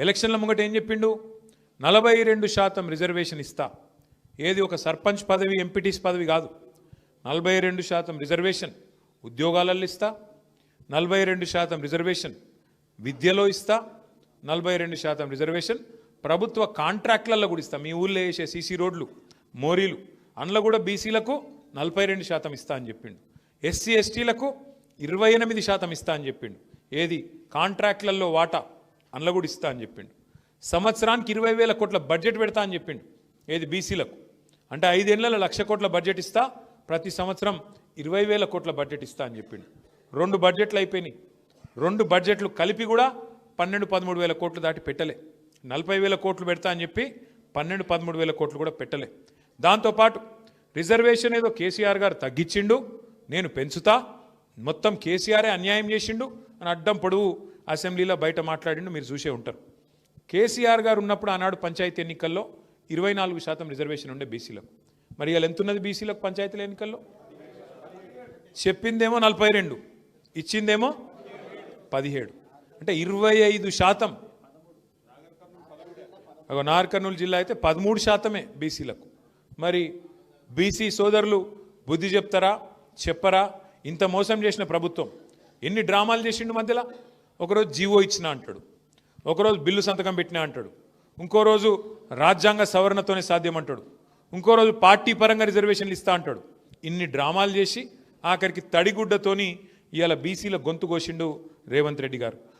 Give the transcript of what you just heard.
ఎలక్షన్ల ముంగట ఏం చెప్పిండు? నలభై రెండు శాతం రిజర్వేషన్ ఇస్తా. ఏది ఒక సర్పంచ్ పదవి ఎంపీటీస్ పదవి కాదు. నలభై రెండు శాతం రిజర్వేషన్ ఉద్యోగాలలో ఇస్తా. నలభై రెండు శాతం రిజర్వేషన్ విద్యలో ఇస్తా. నలభై రెండు శాతం రిజర్వేషన్ ప్రభుత్వ కాంట్రాక్ట్లలో కూడా ఇస్తా. మీ ఊళ్ళో వేసే సీసీ రోడ్లు మోరీలు అందులో కూడా బీసీలకు నలభై రెండు శాతం ఇస్తా అని చెప్పిండు. ఎస్సీ ఎస్టీలకు ఇరవై ఎనిమిది శాతం ఇస్తా అని చెప్పిండు. ఏది? కాంట్రాక్ట్లలో వాటా. అందులో కూడా ఇస్తా అని చెప్పిండు. సంవత్సరానికి ఇరవై వేల కోట్ల బడ్జెట్ పెడతా అని చెప్పిండు ఏది బీసీలకు. అంటే ఐదేళ్ళలో లక్ష కోట్ల బడ్జెట్ ఇస్తా ప్రతి సంవత్సరం ఇరవై వేల కోట్ల బడ్జెట్ ఇస్తా అని చెప్పిండు. రెండు బడ్జెట్లు అయిపోయినాయి. రెండు బడ్జెట్లు కలిపి కూడా పన్నెండు పదమూడు వేల కోట్లు దాటి పెట్టలే. నలభై వేల కోట్లు పెడతా అని చెప్పి పన్నెండు పదమూడు వేల కోట్లు కూడా పెట్టలే. దాంతోపాటు రిజర్వేషన్ ఏదో కేసీఆర్ గారు తగ్గించిండు నేను పెంచుతా మొత్తం కేసీఆరే అన్యాయం చేసిండు అని అడ్డం పొడవు అసెంబ్లీలో బయట మాట్లాడిండు మీరు చూసే ఉంటారు. కేసీఆర్ గారు ఉన్నప్పుడు ఆనాడు పంచాయతీ ఎన్నికల్లో ఇరవై నాలుగు శాతం రిజర్వేషన్ ఉండే బీసీలకు. మరి ఇవాళ ఎంత ఉన్నది బీసీలకు పంచాయతీల ఎన్నికల్లో? చెప్పిందేమో నలభై రెండు ఇచ్చిందేమో పదిహేడు. అంటే ఇరవై ఐదు శాతం. అగో కర్నూలు జిల్లా అయితే పదమూడు శాతమే బీసీలకు. మరి బీసీ సోదరులు బుద్ధి చెప్తారా చెప్పరా? ఇంత మోసం చేసిన ప్రభుత్వం. ఎన్ని డ్రామాలు చేసిండు మధ్యలో? ఒకరోజు జీవో ఇచ్చిన అంటాడు. ఒకరోజు బిల్లు సంతకం పెట్టినా అంటాడు. ఇంకో రోజు రాజ్యాంగ సవరణతోనే సాధ్యం అంటాడు. ఇంకో రోజు పార్టీ పరంగా రిజర్వేషన్లు ఇస్తా అంటాడు. ఇన్ని డ్రామాలు చేసి ఆఖరికి తడిగుడ్డతోని ఇవాళ బీసీల గొంతు కోసిండు రేవంత్ రెడ్డి గారు.